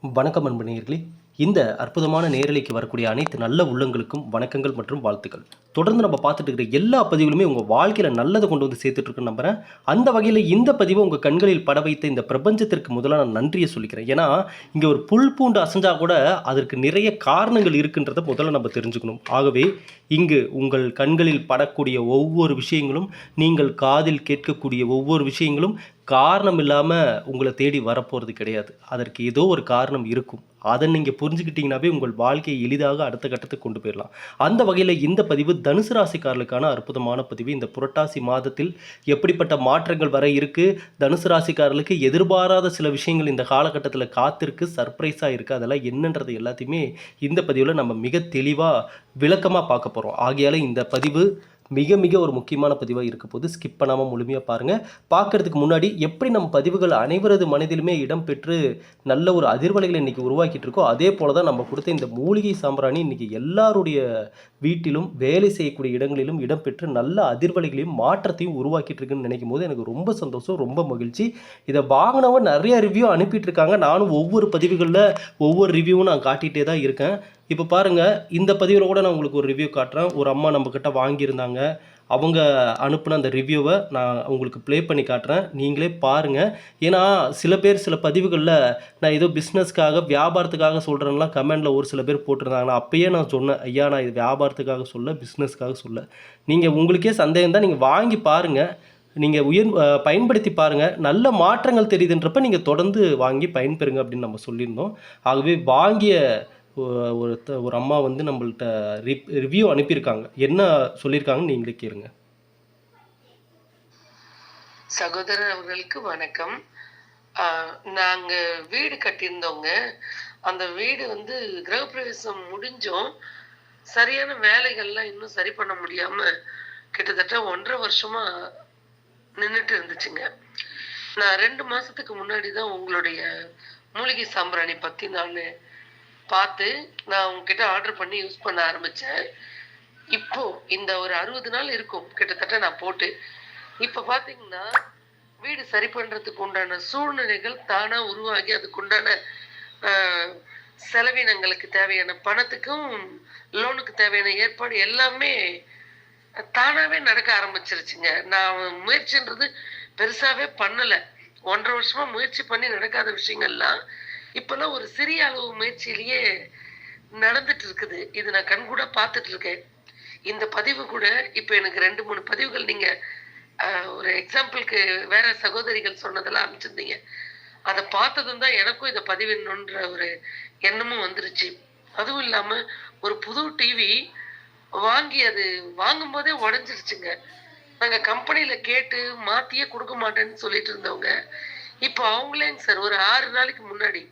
வணக்கம் அன்பு நேயர்களே. இந்த அற்புதமான நேரலைக்கு வரக்கூடிய அனைத்து நல்ல உள்ளங்களுக்கும் வணக்கங்கள் மற்றும் வாழ்த்துக்கள். தொடர்ந்து நம்ம பார்த்துட்டு இருக்கிற எல்லா பதிவுகளுமே உங்கள் வாழ்க்கையில் நல்லதை கொண்டு வந்து சேர்த்துட்ருக்குன்னு நம்புகிறேன் அந்த வகையில் இந்த பதிவை உங்கள் கண்களில் பட வைத்த இந்த பிரபஞ்சத்திற்கு முதல்ல நான் நன்றியை சொல்லிக்கிறேன். ஏன்னா இங்கே ஒரு புல் பூண்டு அசைஞ்சால் கூட அதற்கு நிறைய காரணங்கள் இருக்குன்றதை முதல்ல நம்ம தெரிஞ்சுக்கணும். ஆகவே இங்கு உங்கள் கண்களில் படக்கூடிய ஒவ்வொரு விஷயங்களும் நீங்கள் காதில் கேட்கக்கூடிய ஒவ்வொரு விஷயங்களும் காரணம் இல்லாமல் உங்களை தேடி வரப்போகிறது கிடையாது. அதற்கு ஏதோ ஒரு காரணம் இருக்கும். அதை நீங்கள் புரிஞ்சுக்கிட்டிங்கனாவே உங்கள் வாழ்க்கையை எளிதாக அடுத்த கட்டத்துக்கு கொண்டு போயிடலாம். அந்த வகையில் இந்த பதிவு தனுசு ராசிக்காரர்களுக்கான அற்புதமான பதிவு. இந்த புரட்டாசி மாதத்தில் எப்படிப்பட்ட மாற்றங்கள் வர இருக்கு? தனுசு ராசிக்காரர்களுக்கு எதிர்பாராத சில விஷயங்கள் இந்த காலகட்டத்தில் காத்திருக்கு சர்ப்ரைஸாக இருக்குது அதெல்லாம் என்னன்றது எல்லாத்தையுமே இந்த பதிவில் நம்ம மிக தெளிவாக விளக்கமாக பார்க்க போகிறோம் ஆகையால் இந்த பதிவு மிக மிக ஒரு முக்கியமான பதிவாக இருக்க போது ஸ்கிப் பண்ணாமல் முழுமையாக பாருங்கள் பார்க்கறதுக்கு முன்னாடி எப்படி நம் பதிவுகள் அனைவரது மனதிலுமே இடம்பெற்று நல்ல ஒரு அதிர்வலைகளை இன்றைக்கி உருவாக்கிட்டு இருக்கோ அதே போல தான் நம்ம கொடுத்த இந்த மூலிகை சாம்பிராணி இன்றைக்கி எல்லாருடைய வீட்டிலும் வேலை செய்யக்கூடிய இடங்களிலும் இடம்பெற்று நல்ல அதிர்வலைகளையும் மாற்றத்தையும் உருவாக்கிட்டு இருக்குன்னு நினைக்கும் போது எனக்கு ரொம்ப சந்தோஷம் ரொம்ப மகிழ்ச்சி. இதை வாங்கினவன் நிறைய ரிவ்யூ அனுப்பிட்டு இருக்காங்க. நானும் ஒவ்வொரு பதிவுகளில் ஒவ்வொரு ரிவ்யூவும் நான் காட்டிகிட்டே தான் இருக்கேன். இப்போ பாருங்கள் இந்த பதிவில் கூட நான் உங்களுக்கு ஒரு ரிவ்யூ காட்டுறேன். ஒரு அம்மா நம்மக்கிட்ட வாங்கியிருந்தாங்க. அவங்க அனுப்பின அந்த ரிவ்யூவை நான் உங்களுக்கு ப்ளே பண்ணி காட்டுறேன். நீங்களே பாருங்கள் ஏன்னா சில பேர் சில பதிவுகளில் நான் ஏதோ பிஸ்னஸ்க்காக வியாபாரத்துக்காக சொல்கிறேன்லாம் கமெண்டில் ஒரு சில பேர் போட்டிருந்தாங்கன்னா அப்பயே நான் சொன்னேன் ஐயா நான் இது வியாபாரத்துக்காக சொல்ல பிஸ்னஸ்க்காக சொல்ல. நீங்கள் உங்களுக்கே சந்தேகம் தான். நீங்கள் வாங்கி பாருங்கள் நீங்கள் உயர் பயன்படுத்தி பாருங்கள் நல்ல மாற்றங்கள் தெரியுதுன்றப்ப நீங்கள் தொடர்ந்து வாங்கி பயன்பெறுங்க அப்படின்னு நம்ம சொல்லியிருந்தோம். ஆகவே வாங்கிய ஒரு ஒரு அம்மா வந்து நம்மள்ட்ட ரிப் ரிவ்யூ அனுப்பியிருக்காங்க. என்ன சொல்லியிருக்காங்கன்னு நீங்களே கேளுங்க. சகோதரர் அவர்களுக்கு வணக்கம். நாங்கள் நாங்க வீடு கட்டியிருந்தோங்க. அந்த வீடு வந்து கிரகப்பிரவேசம் முடிஞ்சும். சரியான வேலைகள்லாம் இன்னும் சரி பண்ண முடியாம கிட்டத்தட்ட ஒன்றரை வருஷமா நின்றுட்டு இருந்துச்சுங்க. நான் ரெண்டு மாசத்துக்கு முன்னாடி தான் உங்களுடைய மூலிகை சாம்பிராணி பத்தி நான் பார்த்து நான் உங்ககிட்ட ஆர்டர் பண்ணி யூஸ் பண்ண ஆரம்பித்தேன் இப்போ இந்த ஒரு அறுபது நாள் இருக்கும். கிட்டத்தட்ட நான் போட்டு இப்போ பார்த்தீங்கன்னா வீடு சரி பண்ணுறதுக்கு உண்டான சூழ்நிலைகள் தானாக உருவாகி அதுக்குண்டான உண்டான செலவினங்களுக்கு தேவையான பணத்துக்கும் லோனுக்கு தேவையான ஏற்பாடு எல்லாமே தானாகவே நடக்க ஆரம்பிச்சிருச்சுங்க. நான் முயற்சின்றது பெருசாகவே பண்ணலை. ஒன்றரை வருஷமாக முயற்சி பண்ணி நடக்காத விஷயங்கள்லாம் இப்பெல்லாம் ஒரு சிறிய அளவு முயற்சியிலேயே நடந்துட்டு இருக்குது இது நான் கண்கூட பார்த்துட்டு இருக்கேன் இந்த பதிவு கூட இப்போ எனக்கு ரெண்டு மூணு பதிவுகள் நீங்க ஒரு எக்ஸாம்பிளுக்கு வேற சகோதரிகள் சொன்னதெல்லாம் அனுப்பிச்சிருந்தீங்க. அதை பார்த்ததும் தான் எனக்கும் இதை பதிவிடணுன்ற ஒரு எண்ணமும் வந்துருச்சு. அதுவும் இல்லாம ஒரு புது டிவி வாங்கி அது வாங்கும் போதே உடஞ்சிருச்சுங்க. நாங்க கம்பெனில கேட்டு மாத்தியே கொடுக்க மாட்டேன்னு சொல்லிட்டு இருந்தவங்க. இப்போ அவங்களேங்க சார் ஒரு ஆறு நாளைக்கு முன்னாடி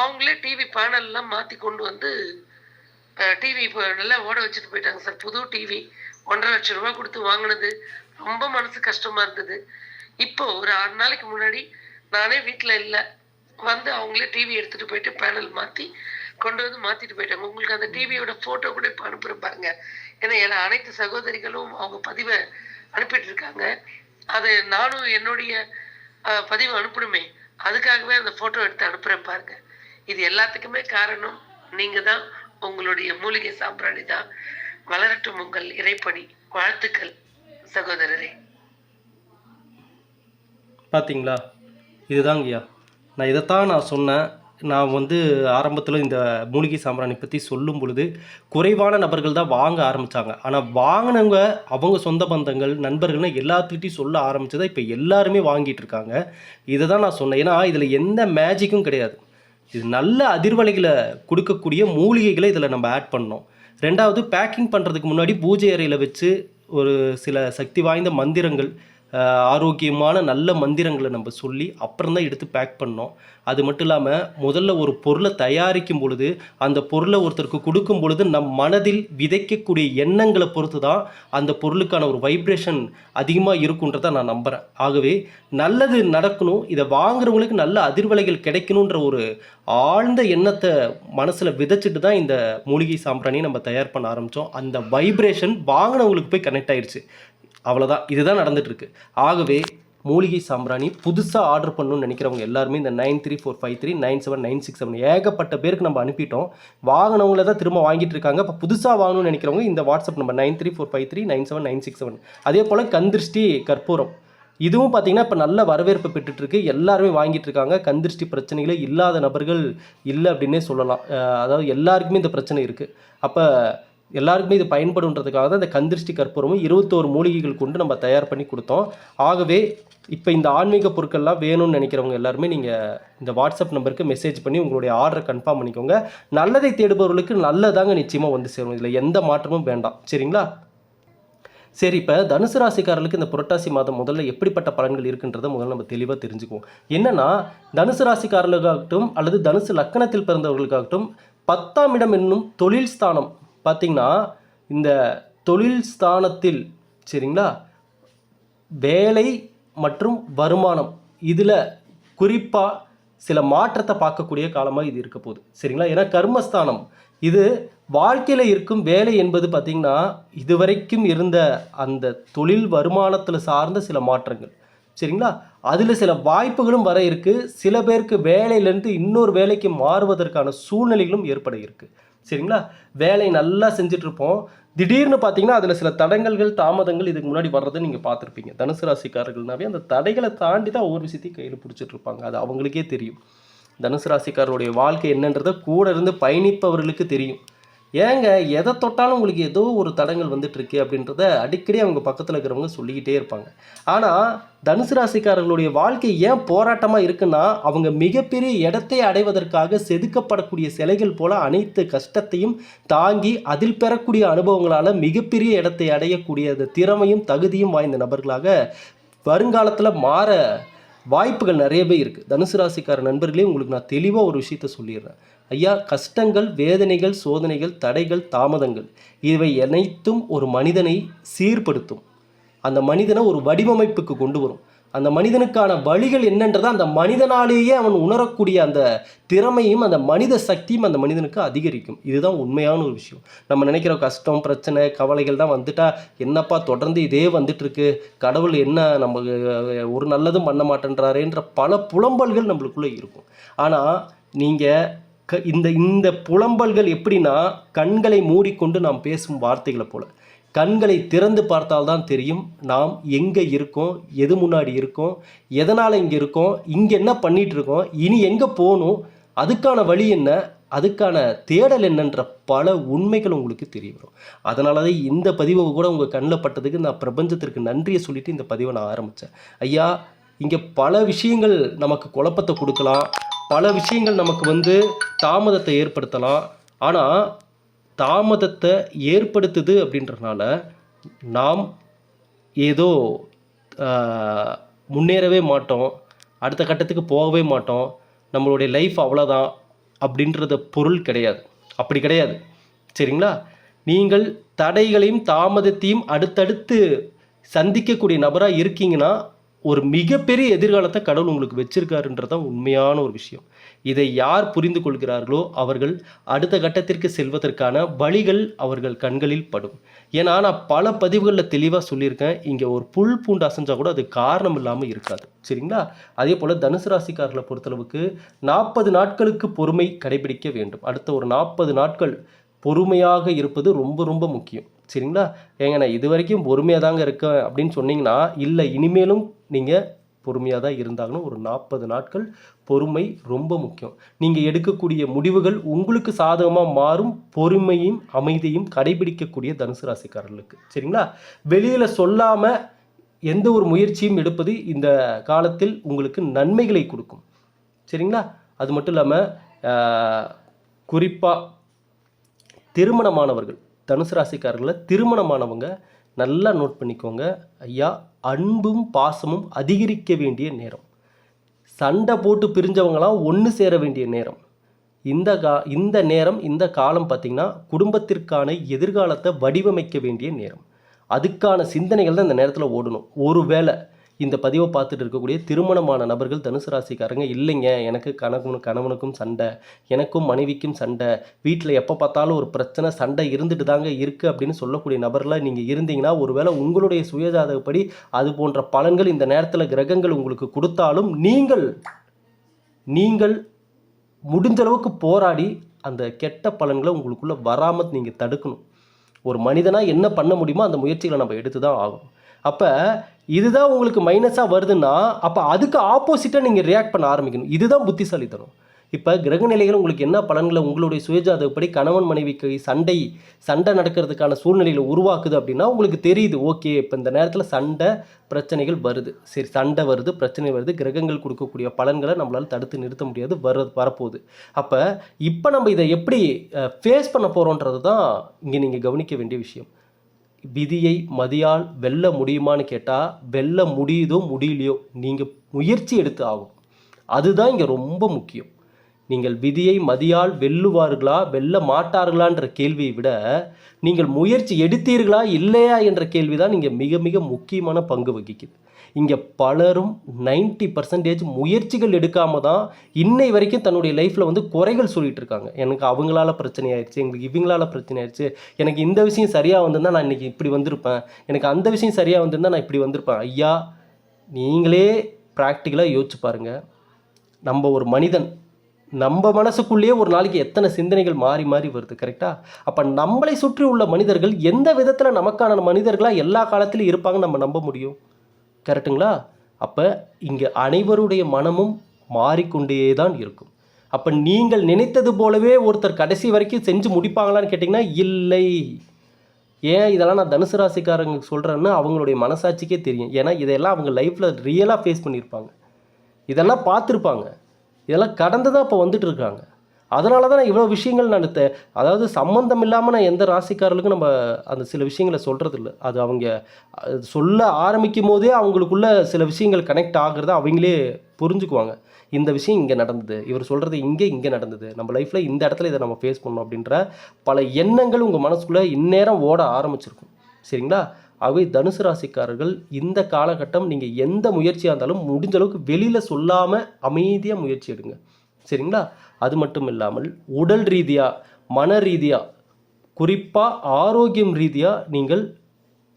அவங்களே டிவி பேனல்லாம் மாற்றி கொண்டு வந்து டிவி இப்போ நல்லா ஓட வச்சுட்டு போயிட்டாங்க சார். புது டிவி ஒன்றரை லட்சம் ரூபாய் கொடுத்து வாங்கினது. ரொம்ப மனசு கஷ்டமா இருந்தது. இப்போ ஒரு ஆறு நாளைக்கு முன்னாடி நானே வீட்டில் இல்லை. வந்து அவங்களே டிவி எடுத்துட்டு போயிட்டு பேனல் மாற்றி கொண்டு வந்து மாற்றிட்டு போயிட்டாங்க. உங்களுக்கு அந்த டிவியோட ஃபோட்டோ கூட இப்போ அனுப்புறேன் பாருங்க. ஏன்னா எல்லா அனைத்து சகோதரிகளும் அவங்க பதிவை அனுப்பிட்டு இருக்காங்க. அது நானும் என்னுடைய பதிவு பதிவை அனுப்பணுமே. அதுக்காகவே அந்த ஃபோட்டோ எடுத்து அனுப்புகிறேன் பாருங்க. இது எல்லாத்துக்குமே காரணம் நீங்க தான் உங்களுடைய மூலிகை சாம்பிராணி தான் வளரட்டும் உங்கள் இறைப்பணி. வாழ்த்துக்கள் சகோதரரே. பார்த்தீங்களா இதுதாங்கய்யா நான் இதைத்தான் நான் சொன்னேன். நான் வந்து ஆரம்பத்தில் இந்த மூலிகை சாம்பிராணி பற்றி சொல்லும் பொழுது குறைவான நபர்கள் தான் வாங்க ஆரம்பித்தாங்க ஆனால் வாங்கினவங்க அவங்க சொந்த பந்தங்கள் நண்பர்கள்னு எல்லாத்துக்கிட்டையும் சொல்ல ஆரம்பிச்சதை இப்போ எல்லாருமே வாங்கிட்டு இருக்காங்க. இதை தான் நான் சொன்னேன். ஏன்னா இதில் எந்த மேஜிக்கும் கிடையாது. இது நல்ல அதிர்வலைகளை கொடுக்கக்கூடிய மூலிகைகளை இதில் நம்ம ஆட் பண்ணோம் ரெண்டாவது பேக்கிங் பண்ணுறதுக்கு முன்னாடி பூஜை அறையில் வச்சு ஒரு சில சக்தி வாய்ந்த மந்திரங்கள் ஆரோக்கியமான நல்ல மந்திரங்களை நம்ம சொல்லி அப்புறம் தான் எடுத்து பேக் பண்ணோம். அது மட்டும் இல்லாமல் முதல்ல ஒரு பொருளை தயாரிக்கும் பொழுது அந்த பொருளை ஒருத்தருக்கு கொடுக்கும் பொழுது நம் மனதில் விதைக்கக்கூடிய எண்ணங்களை பொறுத்து தான் அந்த பொருளுக்கான ஒரு வைப்ரேஷன் அதிகமாக இருக்குன்றதை நான் நம்புகிறேன் ஆகவே நல்லது நடக்கணும் இதை வாங்குறவங்களுக்கு நல்ல அதிர்வலைகள் கிடைக்கணுன்ற ஒரு ஆழ்ந்த எண்ணத்தை மனசில் விதைச்சிட்டு தான் இந்த மூலிகை சாம்பிராணியை நம்ம தயார் பண்ண ஆரம்பித்தோம் அந்த வைப்ரேஷன் வாங்கினவங்களுக்கு போய் கனெக்ட் ஆயிடுச்சு அவ்வளோதான் இதுதான் நடந்துட்டு இருக்கு ஆகவே மூலிகை சாம்பிராணி புதுசாக ஆர்டர் பண்ணணும்னு நினைக்கிறவங்க எல்லாருமே இந்த nine three four five three nine seven nine six seven ஏகப்பட்ட பேருக்கு நம்ம அனுப்பிட்டோம். வாங்கினவங்கள தான் திரும்ப வாங்கிட்டு இருக்காங்க. இப்போ புதுசாக வாங்கணும்னு நினைக்கிறவங்க இந்த WhatsApp number nine three four five three nine seven nine six seven அதே போல் கந்திருஷ்டி கற்பூரம். இதுவும் பார்த்தீங்கன்னா இப்போ நல்ல வரவேற்பு பெற்றுட்டுருக்கு. எல்லாருமே வாங்கிட்டு இருக்காங்க. கந்திருஷ்டி பிரச்சனைகளே இல்லாத நபர்கள் இல்லை அப்படின்னே சொல்லலாம். அதாவது எல்லாருக்குமே இந்த பிரச்சனை இருக்குது அப்போ எல்லாருக்குமே இது பயன்படுன்றதுக்காக தான் இந்த கந்திருஷ்டி கற்பூரமும் இருபத்தோரு மூலிகைகள் கொண்டு நம்ம தயார் பண்ணி கொடுத்தோம். ஆகவே இப்போ இந்த ஆன்மீக பொருட்கள்லாம் வேணும்னு நினைக்கிறவங்க எல்லாருமே நீங்கள் இந்த வாட்ஸ்அப் நம்பருக்கு மெசேஜ் பண்ணி உங்களுடைய ஆர்டரை கன்ஃபார்ம் பண்ணிக்கோங்க. நல்லதை தேடுபவர்களுக்கு நல்லதாங்க நிச்சயமாக வந்து சேரும். இதில் எந்த மாற்றமும் வேண்டாம். சரிங்களா? சரி இப்போ தனுசு ராசிக்காரர்களுக்கு இந்த புரட்டாசி மாதம் முதல்ல எப்படிப்பட்ட பலன்கள் இருக்குன்றதை முதல்ல நம்ம தெளிவாக தெரிஞ்சுக்குவோம். என்னென்னா தனுசு ராசிக்காரர்களுக்காகட்டும் அல்லது தனுசு லக்கணத்தில் பிறந்தவர்களுக்காகட்டும் பத்தாம் இடம் என்னும் தொழில் ஸ்தானம் பார்த்திங்கன்னா இந்த தொழில் ஸ்தானத்தில் சரிங்களா? வேலை மற்றும் வருமானம் இதில் குறிப்பாக சில மாற்றத்தை பார்க்கக்கூடிய காலமாக இது இருக்க போகுது சரிங்களா? ஏன்னா கர்மஸ்தானம் இது வாழ்க்கையில் இருக்கும் வேலை என்பது பார்த்திங்கன்னா இதுவரைக்கும் இருந்த அந்த தொழில் வருமானத்தில் சார்ந்த சில மாற்றங்கள் சரிங்களா? அதில் சில வாய்ப்புகளும் வர இருக்குது சில பேருக்கு வேலையிலேருந்து இன்னொரு வேலைக்கு மாறுவதற்கான சூழ்நிலைகளும் ஏற்பட இருக்குது சரிங்களா? வேலை நல்லா செஞ்சிட்ருப்போம். திடீர்னு பார்த்தீங்கன்னா அதில் சில தடங்கல்கள் தாமதங்கள் இதுக்கு முன்னாடி வர்றதை நீங்கள் பார்த்துருப்பீங்க தனுசு ராசிக்காரர்கள்னாவே அந்த தடைகளை தாண்டி தான் ஒவ்வொரு விஷயத்தையும் கையில் பிடிச்சிட்டு இருப்பாங்க அது அவங்களுக்கே தெரியும். தனுசு ராசிக்காரருடைய வாழ்க்கை என்னன்றதை கூட இருந்து பயணிப்பவர்களுக்கு தெரியும். ஏங்க எதை தொட்டாலும் உங்களுக்கு ஏதோ ஒரு தடங்கள் வந்துட்டு இருக்கு அப்படின்றத அடிக்கடி அவங்க பக்கத்தில் இருக்கிறவங்க சொல்லிக்கிட்டே இருப்பாங்க. ஆனால் தனுசு ராசிக்காரர்களுடைய வாழ்க்கை ஏன் போராட்டமாக இருக்குன்னா அவங்க மிகப்பெரிய இடத்தை அடைவதற்காக செதுக்கப்படக்கூடிய சிலைகள் போல அனைத்து கஷ்டத்தையும் தாங்கி அதில் பெறக்கூடிய அனுபவங்களால் மிகப்பெரிய இடத்தை அடையக்கூடிய அந்த திறமையும் தகுதியும் வாய்ந்த நபர்களாக வருங்காலத்தில் மாற வாய்ப்புகள் நிறையவே இருக்குது தனுசு ராசிக்கார நண்பர்களே உங்களுக்கு நான் தெளிவாக ஒரு விஷயத்த சொல்லிடுறேன். ஐயா கஷ்டங்கள் வேதனைகள் சோதனைகள் தடைகள் தாமதங்கள் இவை அனைத்தும் ஒரு மனிதனை சீர்படுத்தும். அந்த மனிதனை ஒரு வடிவமைப்புக்கு கொண்டு வரும். அந்த மனிதனுக்கான வழிகள் என்னன்றதை அந்த மனிதனாலேயே அவன் உணரக்கூடிய அந்த திறமையும் அந்த மனித சக்தியும் அந்த மனிதனுக்கு அதிகரிக்கும். இதுதான் உண்மையான ஒரு விஷயம். நம்ம நினைக்கிற கஷ்டம் பிரச்சனை கவலைகள் தான் வந்துட்டா என்னப்பா தொடர்ந்து இதே வந்துட்டுருக்கு? கடவுள் என்ன நம்ம ஒரு நல்லதும் பண்ண மாட்டேன்றாரேன்ற பல புலம்பல்கள் நம்மளுக்குள்ளே இருக்கும். ஆனால் நீங்கள் க இந்த இந்த புலம்பல்கள் எப்படின்னா கண்களை மூடிக்கொண்டு நாம் பேசும் வார்த்தைகளை போல். கண்களை திறந்து பார்த்தால்தான் தெரியும் நாம் எங்கே இருக்கோம் எது முன்னாடி இருக்கோம் எதனால் இங்கே இருக்கோம் இங்கே என்ன பண்ணிகிட்டு இருக்கோம் இனி எங்கே போகணும் அதுக்கான வழி என்ன அதுக்கான தேடல் என்னன்ற பல உண்மைகள் உங்களுக்கு தெரிய வரும். அதனால தான் இந்த பதிவை கூட உங்கள் கண்ணில் பட்டதுக்கு நான் பிரபஞ்சத்திற்கு நன்றியை சொல்லிட்டு இந்த பதிவை நான் ஆரம்பித்தேன். ஐயா இங்கே பல விஷயங்கள் நமக்கு குழப்பத்தை கொடுக்கலாம் பல விஷயங்கள் நமக்கு வந்து தாமதத்தை ஏற்படுத்தலாம். ஆனால் தாமதத்தை ஏற்படுத்துது அப்படின்றனால நாம் ஏதோ முன்னேறவே மாட்டோம் அடுத்த கட்டத்துக்கு போகவே மாட்டோம் நம்மளுடைய லைஃப் அவ்வளோதான் அப்படின்றத பொருள் கிடையாது. அப்படி கிடையாது. சரிங்களா? நீங்கள் தடைகளையும் தாமதத்தையும் அடுத்தடுத்து சந்திக்கக்கூடிய நபராக இருக்கீங்கன்னா ஒரு மிகப்பெரிய எதிர்காலத்தை கடவுள் உங்களுக்கு வச்சிருக்காருன்றதான் உண்மையான ஒரு விஷயம். இதை யார் புரிந்து கொள்கிறார்களோ அவர்கள் அடுத்த கட்டத்திற்கு செல்வதற்கான வழிகள் அவர்கள் கண்களில் படும். ஏன்னா நான் பல பதிவுகளில் தெளிவாக சொல்லியிருக்கேன். இங்கே ஒரு புல் பூண்டு அசைஞ்சால் கூட அது காரணம் இல்லாமல் இருக்காது. சரிங்களா? அதே போல் தனுசு ராசிக்காரர்களை பொறுத்தளவுக்கு நாற்பது நாட்களுக்கு பொறுமை கடைபிடிக்க வேண்டும். அடுத்த ஒரு நாற்பது நாட்கள் பொறுமையாக இருப்பது ரொம்ப ரொம்ப முக்கியம். சரிங்களா? ஏங்க நான் இது வரைக்கும் பொறுமையாக தாங்க இருக்கேன் அப்படின்னு சொன்னீங்கன்னா இல்லை இனிமேலும் நீங்கள் பொறுமையாக தான் இருந்தாங்கன்னு ஒரு நாற்பது நாட்கள் பொறுமை ரொம்ப முக்கியம். நீங்கள் எடுக்கக்கூடிய முடிவுகள் உங்களுக்கு சாதகமாக மாறும். பொறுமையும் அமைதியும் கடைபிடிக்கக்கூடிய தனுசு ராசிக்காரர்களுக்கு. சரிங்களா? வெளியில் சொல்லாமல் எந்த ஒரு முயற்சியும் எடுப்பது இந்த காலத்தில் உங்களுக்கு நன்மைகளை கொடுக்கும். சரிங்களா? அது மட்டும் இல்லாமல் குறிப்பாக திருமணமானவர்கள் தனுசு ராசிக்காரர்களில் திருமணமானவங்க நல்லா நோட் பண்ணிக்கோங்க. ஐயா அன்பும் பாசமும் அதிகரிக்க வேண்டிய நேரம். சண்டை போட்டு பிரிஞ்சவங்களாம் ஒன்று சேர வேண்டிய நேரம். இந்த கா இந்த நேரம் இந்த காலம் பார்த்திங்கன்னா குடும்பத்திற்கான எதிர்காலத்தை வடிவமைக்க வேண்டிய நேரம். அதுக்கான சிந்தனைகள் தான் இந்த நேரத்தில் ஓடணும். ஒருவேளை இந்த பதிவை பார்த்துட்டு இருக்கக்கூடிய திருமணமான நபர்கள் தனுசு ராசிக்காரங்க இல்லைங்க. எனக்கு கணவனு கணவனுக்கும் சண்டை. எனக்கும் மனைவிக்கும் சண்டை. வீட்டில் எப்போ பார்த்தாலும் ஒரு பிரச்சனை சண்டை இருந்துட்டு தாங்க இருக்குது அப்படின்னு சொல்லக்கூடிய நபர்களாக நீங்கள் இருந்தீங்கன்னா ஒருவேளை உங்களுடைய சுயஜாதகப்படி அது போன்ற பலன்கள் இந்த நேரத்தில் கிரகங்கள் உங்களுக்கு கொடுத்தாலும் நீங்கள் நீங்கள் முடிஞ்ச அளவுக்கு போராடி அந்த கெட்ட பலன்களை உங்களுக்குள்ளே வராமல் நீங்கள் தடுக்கணும். ஒரு மனிதனாக என்ன பண்ண முடியுமோ அந்த முயற்சிகளை நம்ம எடுத்து தான் ஆகணும். அப்போ இதுதான் உங்களுக்கு மைனஸாக வருதுன்னா அப்போ அதுக்கு ஆப்போசிட்டாக நீங்கள் ரியாக்ட் பண்ண ஆரம்பிக்கணும். இதுதான் புத்திசாலித்தனம். இப்போ கிரகநிலைகள் உங்களுக்கு என்ன பலன்களை உங்களுடைய சுயஜாதகப்படி கணவன் மனைவிக்கு சண்டை சண்டை நடக்கிறதுக்கான சூழ்நிலையில் உருவாக்குது அப்படின்னா உங்களுக்கு தெரியுது ஓகே இப்போ இந்த நேரத்தில் சண்டை பிரச்சனைகள் வருது. சரி சண்டை வருது பிரச்சனை வருது கிரகங்கள் கொடுக்கக்கூடிய பலன்களை நம்மளால் தடுத்து நிறுத்த முடியாது வர்றது வரப்போகுது. அப்போ இப்போ நம்ம இதை எப்படி ஃபேஸ் பண்ண போகிறோன்றது தான் இங்கே நீங்கள் கவனிக்க வேண்டிய விஷயம். விதியை மதியால் வெல்ல முடியுமான்னு கேட்டால் வெல்ல முடியுதோ முடியலையோ நீங்கள் முயற்சி எடுத்து ஆகும் அதுதான் இங்கே ரொம்ப முக்கியம். நீங்கள் விதியை மதியால் வெல்லுவார்களா வெல்ல மாட்டார்களான்ற கேள்வியை விட நீங்கள் முயற்சி எடுத்தீர்களா இல்லையா என்ற கேள்வி தான் இங்கே மிக மிக முக்கியமான பங்கு வகிக்குது. இங்கே பலரும் 90% பர்சன்டேஜ் முயற்சிகள் எடுக்காம தான் இன்னை வரைக்கும் தன்னுடைய லைஃப்பில் வந்து குறைகள் சொல்லிகிட்டு இருக்காங்க. எனக்கு அவங்களால பிரச்சனை ஆயிடுச்சு எங்களுக்கு இவங்களால பிரச்சனை ஆயிடுச்சு எனக்கு இந்த விஷயம் சரியாக வந்திருந்தா நான் இன்னைக்கு இப்படி வந்திருப்பேன் எனக்கு அந்த விஷயம் சரியாக வந்திருந்தா நான் இப்படி வந்திருப்பேன். ஐயா நீங்களே ப்ராக்டிக்கலாக யோசிச்சு பாருங்கள் நம்ம ஒரு மனிதன் நம்ம மனசுக்குள்ளேயே ஒரு நாளைக்கு எத்தனை சிந்தனைகள் மாறி மாறி வருது கரெக்டாக அப்போ நம்மளை சுற்றி உள்ள மனிதர்கள் எந்த விதத்தில் நமக்கான மனிதர்களாக எல்லா காலத்திலும் இருப்பாங்கன்னு நம்ம நம்ப முடியும்? கரெக்டுங்களா? அப்போ இங்கே அனைவருடைய மனமும் மாறிக்கொண்டே தான் இருக்கும். அப்போ நீங்கள் நினைத்தது போலவே ஒருத்தர் கடைசி வரைக்கும் செஞ்சு முடிப்பாங்களான்னு கேட்டிங்கன்னா இல்லை. ஏன் இதெல்லாம் நான் தனுசு ராசிக்காரங்க சொல்கிறேன்னு அவங்களுடைய மனசாட்சிக்கே தெரியும். ஏன்னா இதெல்லாம் அவங்க லைஃப்பில் ரியலாக ஃபேஸ் பண்ணியிருப்பாங்க. இதெல்லாம் பார்த்துருப்பாங்க. இதெல்லாம் கடந்து தான் இப்போ வந்துட்டு இருக்காங்க. அதனால தான் நான் இவ்வளோ விஷயங்கள் நான் அதாவது சம்மந்தம் இல்லாமல் நான் எந்த ராசிக்காரர்களுக்கும் நம்ம அந்த சில விஷயங்களை சொல்கிறது இல்லை அது அவங்க சொல்ல ஆரம்பிக்கும் போதே அவங்களுக்குள்ள சில விஷயங்கள் கனெக்ட் ஆகுறத அவங்களே புரிஞ்சுக்குவாங்க. இந்த விஷயம் இங்கே நடந்தது இவர் சொல்கிறது இங்கே இங்கே நடந்தது நம்ம லைஃப்பில் இந்த இடத்துல இதை நம்ம ஃபேஸ் பண்ணோம் அப்படின்ற பல எண்ணங்கள் உங்கள் மனசுக்குள்ளே இந்நேரம் ஓட ஆரம்பிச்சிருக்கும். சரிங்களா? ஆகவே தனுசு ராசிக்காரர்கள் இந்த காலகட்டம் நீங்கள் எந்த முயற்சியாக இருந்தாலும் முடிஞ்ச அளவுக்கு வெளியில் சொல்லாமல் அமைதியாக முயற்சி எடுங்க. சரிங்களா? அது மட்டும் இல்லாமல் உடல் ரீதியாக மன ரீதியாக குறிப்பாக ஆரோக்கியம் ரீதியாக நீங்கள்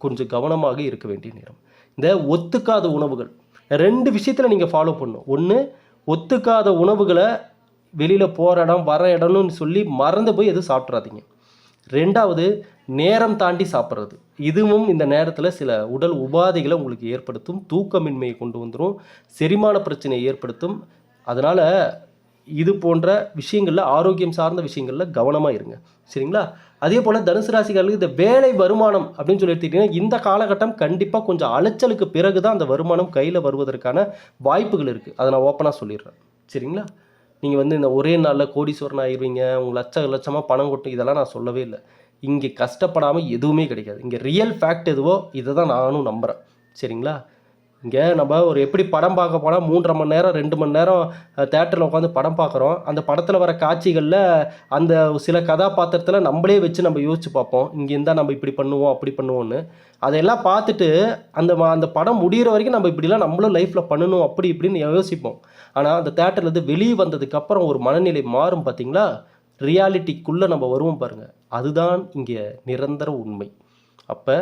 கொஞ்சம் கவனமாக இருக்க வேண்டிய நேரம். இந்த ஒத்துக்காத உணவுகள். ரெண்டு விஷயத்தில் நீங்கள் ஃபாலோ பண்ணணும். ஒன்று ஒத்துக்காத உணவுகளை வெளியில் போகிற இடம் வர இடம்னு சொல்லி மறந்து போய் எதுவும் சாப்பிட்றாதீங்க ரெண்டாவது நேரம் தாண்டி சாப்பிட்றது. இதுவும் இந்த நேரத்தில் சில உடல் உபாதைகளை உங்களுக்கு ஏற்படுத்தும் தூக்கமின்மையை கொண்டு வந்துடும் செரிமான பிரச்சனையை ஏற்படுத்தும். அதனால் இது போன்ற விஷயங்களில் ஆரோக்கியம் சார்ந்த விஷயங்களில் கவனமாக இருங்க. சரிங்களா? அதே போல் தனுசு ராசிகளுக்கு இந்த வேலை வருமானம் அப்படின்னு சொல்லி எடுத்துக்கிட்டிங்கன்னா இந்த காலகட்டம் கண்டிப்பாக கொஞ்சம் அலைச்சலுக்கு பிறகு தான் அந்த வருமானம் கையில் வருவதற்கான வாய்ப்புகள் இருக்குது அதை நான் ஓப்பனாக சொல்லிடுறேன். சரிங்களா? நீங்கள் வந்து இந்த ஒரே நாளில் கோடீஸ்வரன் ஆயிடுவீங்க உங்கள் லட்ச லட்சமாக பணம் கொட்டும் இதெல்லாம் நான் சொல்லவே இல்லை. இங்கே கஷ்டப்படாமல் எதுவுமே கிடைக்காது. இங்கே ரியல் ஃபேக்ட் எதுவோ இதை தான் நானும் நம்புகிறேன் சரிங்களா? இங்கே நம்ம ஒரு எப்படி படம் பார்க்க போனால் மூன்றரை மணி நேரம் ரெண்டு மணி நேரம் தேட்டரில் உட்காந்து படம் பார்க்குறோம். அந்த படத்தில் வர காட்சிகளில் அந்த சில கதாபாத்திரத்தில் நம்மளே வச்சு நம்ம யோசிச்சு பார்ப்போம். இங்கே இருந்தால் நம்ம இப்படி பண்ணுவோம் அப்படி பண்ணுவோன்னு அதையெல்லாம் பார்த்துட்டு அந்த அந்த படம் முடியிற வரைக்கும் நம்ம இப்படிலாம் நம்மளும் லைஃப்பில் பண்ணணும் அப்படி இப்படின்னு யோசிப்போம். ஆனால் அந்த தேட்டர்லேருந்து வெளியே வந்ததுக்கப்புறம் ஒரு மனநிலை மாறும் பார்த்தீங்களா ரியாலிட்டிக்குள்ளே நம்ம வருவோம் பாருங்கள் அதுதான் இங்கே நிரந்தர உண்மை. அப்போ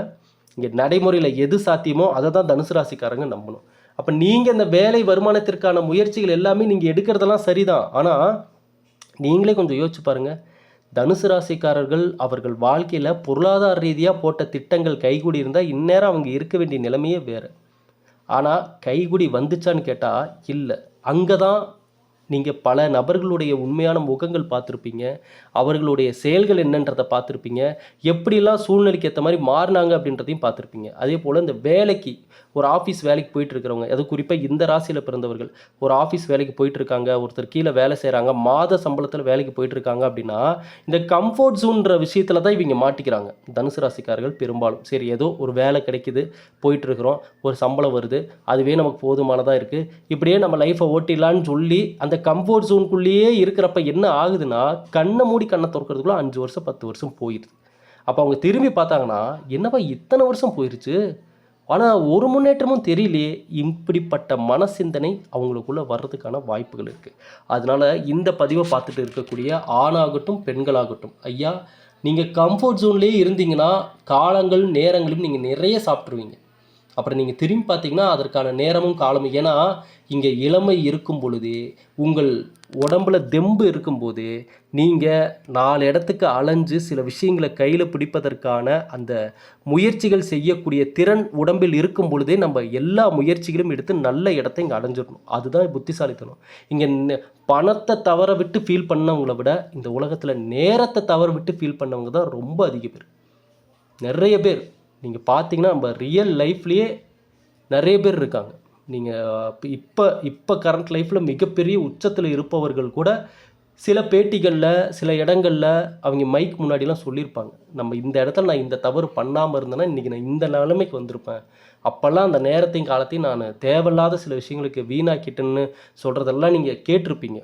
இங்கே நடைமுறையில் எது சாத்தியமோ அதை தான் தனுசு ராசிக்காரங்க நம்பணும். அப்போ நீங்கள் இந்த வேலை வருமானத்திற்கான முயற்சிகள் எல்லாமே நீங்கள் எடுக்கிறதெல்லாம் சரிதான். ஆனால் நீங்களே கொஞ்சம் யோசிச்சு பாருங்கள் தனுசு ராசிக்காரர்கள் அவர்கள் வாழ்க்கையில் பொருளாதார ரீதியாக போட்ட திட்டங்கள் கைகூடி இருந்தால் இந்நேரம் அவங்க இருக்க வேண்டிய நிலைமையே வேறு. ஆனால் கைகுடி வந்துச்சான்னு கேட்டால் இல்லை. அங்கே தான் நீங்கள் பல நபர்களுடைய உண்மையான முகங்கள் பார்த்துருப்பீங்க. அவர்களுடைய செயல்கள் என்னன்றதை பார்த்துருப்பீங்க. எப்படிலாம் சூழ்நிலைக்கு ஏற்ற மாதிரி மாறினாங்க அப்படின்றதையும் பார்த்துருப்பீங்க. அதே போல் இந்த வேலைக்கு ஒரு ஆஃபீஸ் வேலைக்கு போயிட்டு இருக்கிறவங்க அது குறிப்பாக இந்த ராசியில் பிறந்தவர்கள் ஒரு ஆஃபீஸ் வேலைக்கு போயிட்டு இருக்காங்க ஒருத்தர் கீழே வேலை செய்கிறாங்க மாத சம்பளத்தில் வேலைக்கு போயிட்டு இருக்காங்க அப்படின்னா இந்த கம்ஃபர்ட் ஜோன்ற விஷயத்தில் தான் இவங்க மாட்டிக்கிறாங்க. தனுசு ராசிக்காரர்கள் பெரும்பாலும். சரி ஏதோ ஒரு வேலை கிடைக்குது போயிட்டு இருக்கிறோம் ஒரு சம்பளம் வருது அதுவே நமக்கு போதுமானதாக இருக்குது இப்படியே நம்ம லைஃப்பை ஓட்டிடலான்னு சொல்லி அந்த கம்ஃபர்ட் ஜோனுக்குள்ளேயே இருக்கிறப்ப என்ன ஆகுதுன்னா கண்ணை மூடி கண்ணை திறக்கிறதுக்குள்ள அஞ்சு வருஷம் பத்து வருஷம் போயிடுது அப்போ அவங்க திரும்பி பார்த்தாங்கன்னா என்னப்பா இத்தனை வருஷம் போயிருச்சு? ஆனால் ஒரு முன்னேற்றமும் தெரியலையே. இப்படிப்பட்ட மன சிந்தனை அவங்களுக்குள்ளே வர்றதுக்கான வாய்ப்புகள் இருக்குது அதனால் இந்த பதிவை பார்த்துட்டு இருக்கக்கூடிய ஆணாகட்டும் பெண்களாகட்டும் ஐயா நீங்கள் கம்ஃபர்ட் ஜோன்லேயே இருந்தீங்கன்னா காலங்கள் நேரங்களும் நீங்கள் நிறைய சாப்பிட்ருவீங்க அப்புறம் நீங்கள் திரும்பி பார்த்தீங்கன்னா அதற்கான நேரமும் காலமும். ஏன்னா இங்கே இளமை இருக்கும் பொழுது உங்கள் உடம்புல தெம்பு இருக்கும்போது நீங்கள் நாலு இடத்துக்கு அலைஞ்சு சில விஷயங்களை கையில் பிடிப்பதற்கான அந்த முயற்சிகள் செய்யக்கூடிய திறன் உடம்பில் இருக்கும் பொழுதே நம்ம எல்லா முயற்சிகளும் எடுத்து நல்ல இடத்த இங்கே அடைஞ்சிடணும். அதுதான் புத்திசாலித்தனம். இங்கே பணத்தை தவற விட்டு ஃபீல் பண்ணவங்கள விட இந்த உலகத்தில் நேரத்தை தவற விட்டு ஃபீல் பண்ணவங்க தான் ரொம்ப அதிக பேர். நிறைய பேர். நீங்கள் பார்த்தீங்கன்னா நம்ம ரியல் லைஃப்லேயே நிறைய பேர் இருக்காங்க. நீங்கள் இப்போ இப்போ கரண்ட் லைஃப்பில் மிகப்பெரிய உச்சத்தில் இருப்பவர்கள் கூட சில பேட்டிகளில் சில இடங்களில் அவங்க மைக் முன்னாடிலாம் சொல்லியிருப்பாங்க. நம்ம இந்த இடத்துல நான் இந்த தவறு பண்ணாமல் இருந்தேன்னா இன்றைக்கி நான் இந்த நிலைமைக்கு வந்திருப்பேன். அப்போல்லாம் அந்த நேரத்தையும் காலத்தையும் நான் தேவையில்லாத சில விஷயங்களுக்கு வீணாக்கிட்டேன்னு சொல்கிறதெல்லாம் நீங்கள் கேட்டிருப்பீங்க.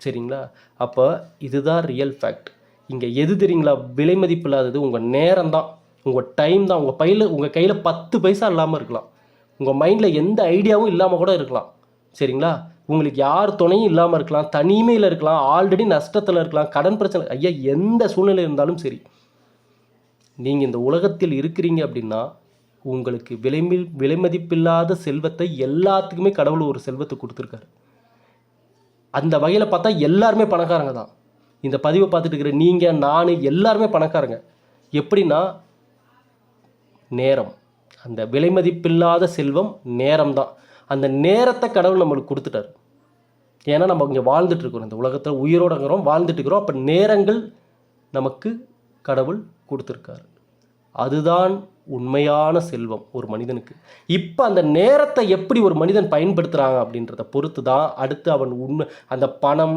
சரிங்களா? அப்போ இதுதான் ரியல் ஃபேக்ட் இங்கே எது தெரியுங்களா? விலை மதிப்பு இல்லாதது உங்கள் நேரம் தான் உங்கள் டைம் தான். உங்கள் பையில் உங்கள் கையில் பத்து பைசா இல்லாமல் இருக்கலாம். உங்கள் மைண்டில் எந்த ஐடியாவும் இல்லாமல் கூட இருக்கலாம். சரிங்களா? உங்களுக்கு யார் துணையும் இல்லாமல் இருக்கலாம். தனிமையில் இருக்கலாம். ஆல்ரெடி நஷ்டத்தில் இருக்கலாம். கடன் பிரச்சனை. ஐயா எந்த சூழ்நிலை இருந்தாலும் சரி. நீங்கள் இந்த உலகத்தில் இருக்கிறீங்க அப்படின்னா உங்களுக்கு விலைமி விலைமதிப்பில்லாத செல்வத்தை எல்லாத்துக்குமே கடவுள் ஒரு செல்வத்தை கொடுத்துருக்காரு. அந்த வகையில் பார்த்தா எல்லாருமே பணக்காரங்க தான். இந்த பதிவை பார்த்துட்டு இருக்கிற நீங்கள் நான் எல்லாருமே பணக்காரங்க. எப்படின்னா நேரம். அந்த விலைமதிப்பில்லாத செல்வம் நேரம் தான் அந்த நேரத்தை கடவுள் நம்மளுக்கு கொடுத்துட்டாரு. ஏன்னா நம்ம இங்கே வாழ்ந்துட்டுருக்குறோம். இந்த உலகத்தில் உயிரோடங்கிறோம் வாழ்ந்துட்டுருக்குறோம். இருக்கிறோம் அப்போ நேரங்கள் நமக்கு கடவுள் கொடுத்துருக்காரு. அதுதான் உண்மையான செல்வம் ஒரு மனிதனுக்கு. இப்போ அந்த நேரத்தை எப்படி ஒரு மனிதன் பயன்படுத்துகிறாங்க அப்படின்றத பொறுத்து தான் அடுத்து அவன் உண்மை அந்த பணம்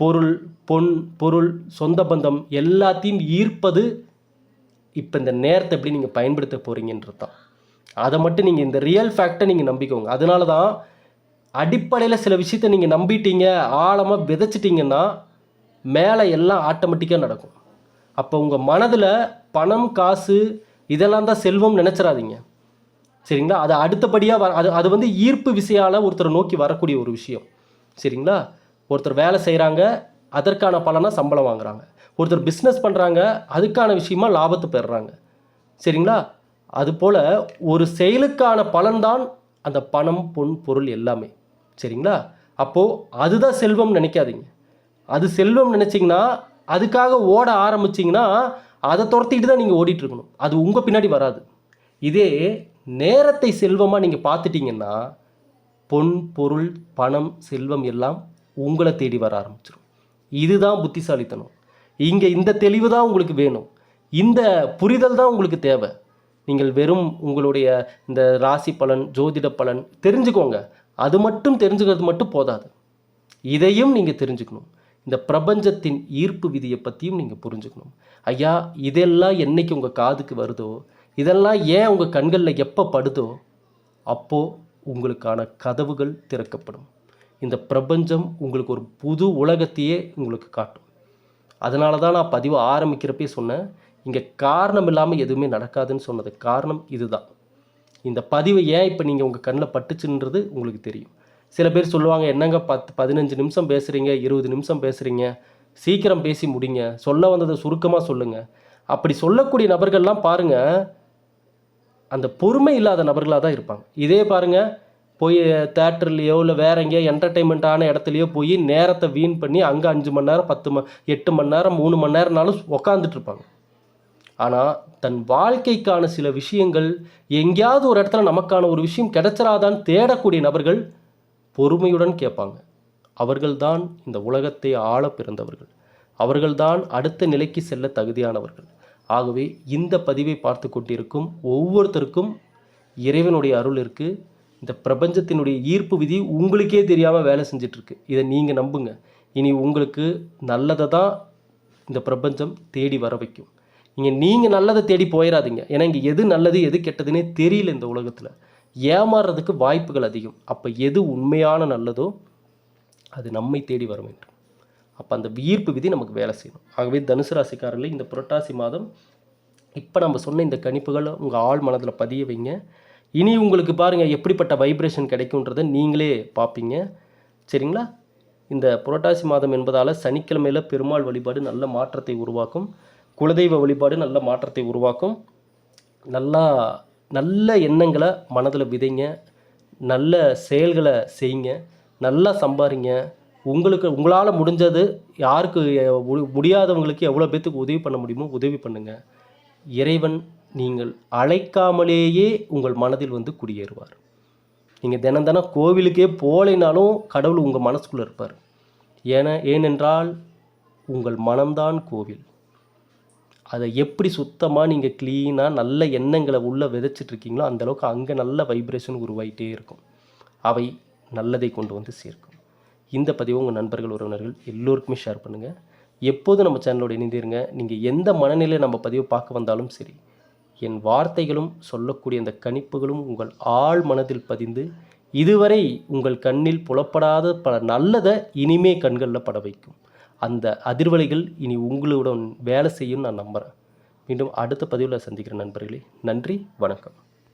பொருள் பொன் பொருள் சொந்த பந்தம் எல்லாத்தையும் ஈர்ப்பது இப்போ இந்த நேரத்தை எப்படி நீங்கள் பயன்படுத்த போகிறீங்கன்றது தான் அதை மட்டும் நீங்கள் இந்த ரியல் ஃபேக்டை நீங்கள் நம்பிக்கோங்க. அதனால தான் அடிப்படையில் சில விஷயத்தை நீங்கள் நம்பிட்டீங்க ஆழமாக விதைச்சிட்டிங்கன்னா மேலே எல்லாம் ஆட்டோமேட்டிக்காக நடக்கும். அப்போ உங்கள் மனதில் பணம் காசு இதெல்லாம் தான் செல்வம் நினச்சிடாதீங்க. சரிங்களா? அது அடுத்தபடியாக வர அது அது வந்து ஈர்ப்பு விசையால் ஒருத்தரை நோக்கி வரக்கூடிய ஒரு விஷயம். சரிங்களா? ஒருத்தர் வேலை செய்கிறாங்க அதற்கான பலனாக சம்பளம் வாங்குறாங்க. ஒருத்தர் பிஸ்னஸ் பண்ணுறாங்க அதுக்கான விஷயமா லாபத்தை பெறுறாங்க. சரிங்களா? அதுபோல் ஒரு செயலுக்கான பலன்தான் அந்த பணம் பொன் பொருள் எல்லாமே. சரிங்களா? அப்போது அதுதான் செல்வம் நினைக்காதீங்க. அது செல்வம் நினச்சிங்கன்னா அதுக்காக ஓட ஆரம்பிச்சிங்கன்னா அதை துரத்திட்டு தான் நீங்கள் ஓடிட்டுருக்கணும். அது உங்கள் பின்னாடி வராது. இதே நேரத்தை செல்வமாக நீங்கள் பார்த்துட்டிங்கன்னா பொன் பொருள் பணம் செல்வம் எல்லாம் உங்களை தேடி வர ஆரம்பிச்சிடும் இதுதான் புத்திசாலித்தனம். இங்கே இந்த தெளிவு தான் உங்களுக்கு வேணும். இந்த புரிதல் தான் உங்களுக்கு தேவை. நீங்கள் வெறும் உங்களுடைய இந்த ராசி பலன் ஜோதிட பலன் தெரிஞ்சுக்கோங்க. அது மட்டும் தெரிஞ்சுக்கிறது மட்டும் போதாது. இதையும் நீங்கள் தெரிஞ்சுக்கணும். இந்த பிரபஞ்சத்தின் ஈர்ப்பு விதியை பற்றியும் நீங்கள் புரிஞ்சுக்கணும். ஐயா இதெல்லாம் என்னைக்கு உங்கள் காதுக்கு வருதோ இதெல்லாம் ஏன் உங்கள் கண்களில் எப்போ படுதோ அப்போது உங்களுக்கான கதவுகள் திறக்கப்படும். இந்த பிரபஞ்சம் உங்களுக்கு ஒரு புது உலகத்தையே உங்களுக்கு காட்டும். அதனால தான் நான் பதிவு ஆரம்பிக்கிறப்பே சொன்னேன். இங்கே காரணம் இல்லாமல் எதுவுமே நடக்காதுன்னு சொன்னது காரணம் இதுதான். இந்த பதிவு ஏன் இப்போ நீங்கள் உங்கள் கண்ணில் பட்டுச்சுன்றது உங்களுக்கு தெரியும். சில பேர் சொல்லுவாங்க என்னங்க பத்து பதினஞ்சு நிமிஷம் பேசுகிறீங்க இருபது நிமிஷம் பேசுகிறீங்க சீக்கிரம் பேசி முடிங்க. சொல்ல வந்ததை சுருக்கமாக சொல்லுங்கள் அப்படி சொல்லக்கூடிய நபர்கள்லாம் பாருங்கள் அந்த பொறுமை இல்லாத நபர்களாக தான் இருப்பாங்க. இதே பாருங்கள் போய் தேட்டர்லேயோ இல்லை வேற எங்கேயோ என்டர்டெயின்மெண்ட்டான இடத்துலையோ போய் நேரத்தை வீண் பண்ணி அங்கே அஞ்சு மணி நேரம் பத்து ம எட்டு மணி நேரம் மூணு மணி நேரம்னாலும் உக்காந்துட்டு இருப்பாங்க. ஆனால் தன் வாழ்க்கைக்கான சில விஷயங்கள் எங்கேயாவது ஒரு இடத்துல நமக்கான ஒரு விஷயம் கிடைச்சிராதான்னு தேடக்கூடிய நபர்கள் பொறுமையுடன் கேட்பாங்க. அவர்கள்தான் இந்த உலகத்தை ஆள பிறந்தவர்கள். அவர்கள்தான் அடுத்த நிலைக்கு செல்ல தகுதியானவர்கள். ஆகவே இந்த பதிவை பார்த்து கொண்டிருக்கும் ஒவ்வொருத்தருக்கும் இறைவனுடைய அருள் இருக்குது இந்த பிரபஞ்சத்தினுடைய ஈர்ப்பு விதி உங்களுக்கே தெரியாமல் வேலை செஞ்சிட்ருக்கு. இதை நீங்கள் நம்புங்க. இனி உங்களுக்கு நல்லதை தான் இந்த பிரபஞ்சம் தேடி வர வைக்கும். இங்கே நீங்கள் நல்லதை தேடி போயிடாதீங்க ஏன்னா இங்கே எது நல்லது எது கெட்டதுன்னே தெரியல இந்த உலகத்தில். ஏமாறுறதுக்கு வாய்ப்புகள் அதிகம். அப்போ எது உண்மையான நல்லதோ அது நம்மை தேடி வர வேண்டும். அப்போ அந்த ஈர்ப்பு விதி நமக்கு வேலை செய்யணும் ஆகவே தனுசு ராசிக்காரர்களே இந்த புரட்டாசி மாதம் இப்போ நம்ம சொன்ன இந்த கணிப்புகளை உங்கள் ஆழ் மனதில் பதிய வைங்க. இனி உங்களுக்கு பாருங்கள் எப்படிப்பட்ட வைப்ரேஷன் கிடைக்குன்றதை நீங்களே பார்ப்பீங்க. சரிங்களா? இந்த புரட்டாசி மாதம் என்பதால் சனிக்கிழமையில் பெருமாள் வழிபாடு நல்ல மாற்றத்தை உருவாக்கும். குலதெய்வ வழிபாடு நல்ல மாற்றத்தை உருவாக்கும். நல்லா நல்ல எண்ணங்களை மனதில் விதைங்க. நல்ல செயல்களை செய்யுங்க. நல்லா சம்பாதிங்க உங்களுக்கு உங்களால் முடிஞ்சது யாருக்கு மு- முடியாதவங்களுக்கு எவ்வளோ பேத்துக்கு உதவி பண்ண முடியுமோ உதவி பண்ணுங்கள் இறைவன் நீங்கள் அழைக்காமலேயே உங்கள் மனதில் வந்து குடியேறுவார். நீங்கள் தினம் தினம் கோவிலுக்கே போலைனாலும் கடவுள் உங்கள் மனசுக்குள்ளே இருப்பார். ஏன ஏனென்றால் உங்கள் மனம்தான் கோவில். அதை எப்படி சுத்தமாக நீங்கள் க்ளீனாக நல்ல எண்ணங்களை உள்ளே விதைச்சிட்டு இருக்கீங்களோ அந்த அளவுக்கு அங்கே நல்ல வைப்ரேஷன் உருவாகிட்டே இருக்கும். அவை நல்லதை கொண்டு வந்து சேர்க்கும். இந்த பதிவை உங்கள் நண்பர்கள் உறவினர்கள் எல்லோருக்குமே ஷேர் பண்ணுங்கள் எப்போதும் நம்ம சேனலோட இணைந்திருங்க நீங்கள் எந்த மனநிலையில் நம்ம பதிவை பார்க்க வந்தாலும் சரி என் வார்த்தைகளும் சொல்லக்கூடிய அந்த கணிப்புகளும் உங்கள் ஆழ் மனதில் பதிந்து இதுவரை உங்கள் கண்ணில் புலப்படாத பல நல்லதை இனிமே கண்களில் பட வைக்கும். அந்த அதிர்வலைகள் இனி உங்களுடன் வேலை செய்யும் நான் நம்புகிறேன் மீண்டும் அடுத்த பதிவில் சந்திக்கிறேன் நண்பர்களே. நன்றி வணக்கம்.